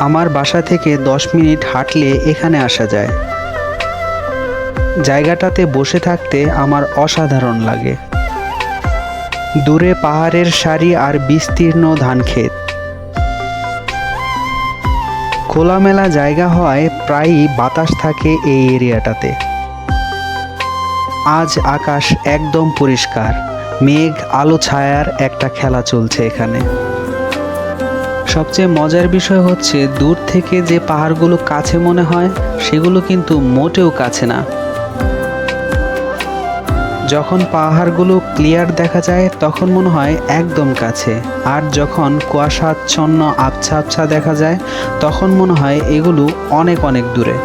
আমার বাসা থেকে দশ মিনিট হাঁটলে এখানে আসা যায়। জায়গাটাতে বসে থাকতে আমার অসাধারণ লাগে। দূরে পাহাড়ের সারি আর বিস্তীর্ণ ধান ধানক্ষেত। খোলামেলা জায়গা হয় প্রায়ই বাতাস থাকে এই এরিয়াটাতে। আজ আকাশ একদম পরিষ্কার, মেঘ আলো ছায়ার একটা খেলা চলছে এখানে। সবচেয়ে মজার বিষয় হচ্ছে, দূর থেকে যে পাহাড়গুলো কাছে মনে হয়, সেগুলো কিন্তু মোটেও কাছে না। যখন পাহাড়গুলো ক্লিয়ার দেখা যায়, তখন মনে হয় একদম কাছে। আর যখন কুয়াশাচ্ছন্ন আবছা আবছা দেখা যায়, তখন মনে হয় এগুলো অনেক অনেক দূরে।